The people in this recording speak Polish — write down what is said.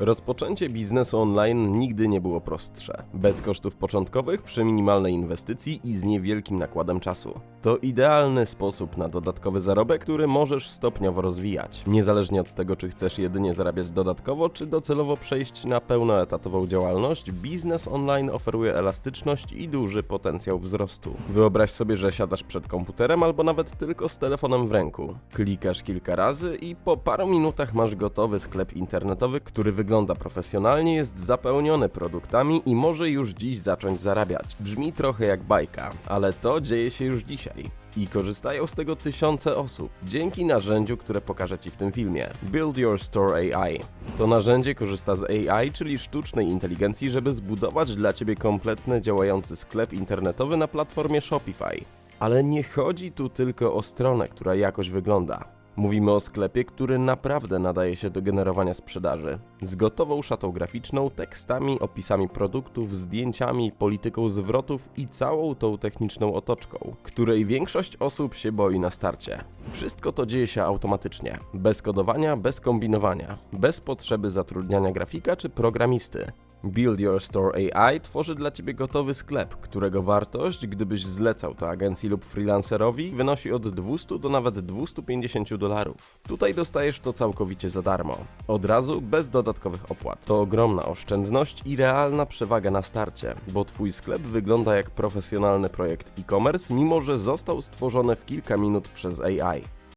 Rozpoczęcie biznesu online nigdy nie było prostsze. Bez kosztów początkowych, przy minimalnej inwestycji i z niewielkim nakładem czasu. To idealny sposób na dodatkowy zarobek, który możesz stopniowo rozwijać. Niezależnie od tego, czy chcesz jedynie zarabiać dodatkowo, czy docelowo przejść na pełnoetatową działalność, biznes online oferuje elastyczność i duży potencjał wzrostu. Wyobraź sobie, że siadasz przed komputerem albo nawet tylko z telefonem w ręku. Klikasz kilka razy i po paru minutach masz gotowy sklep internetowy, który wygląda profesjonalnie, jest zapełniony produktami i może już dziś zacząć zarabiać. Brzmi trochę jak bajka, ale to dzieje się już dzisiaj. I korzystają z tego tysiące osób dzięki narzędziu, które pokażę Ci w tym filmie. Build Your Store AI. To narzędzie korzysta z AI, czyli sztucznej inteligencji, żeby zbudować dla Ciebie kompletny działający sklep internetowy na platformie Shopify. Ale nie chodzi tu tylko o stronę, która jakoś wygląda. Mówimy o sklepie, który naprawdę nadaje się do generowania sprzedaży. Z gotową szatą graficzną, tekstami, opisami produktów, zdjęciami, polityką zwrotów i całą tą techniczną otoczką, której większość osób się boi na starcie. Wszystko to dzieje się automatycznie, bez kodowania, bez kombinowania, bez potrzeby zatrudniania grafika czy programisty. Build Your Store AI tworzy dla Ciebie gotowy sklep, którego wartość, gdybyś zlecał to agencji lub freelancerowi, wynosi od 200 do nawet 250 dolarów. Tutaj dostajesz to całkowicie za darmo. Od razu, bez dodatkowych opłat. To ogromna oszczędność i realna przewaga na starcie, bo Twój sklep wygląda jak profesjonalny projekt e-commerce, mimo że został stworzony w kilka minut przez AI.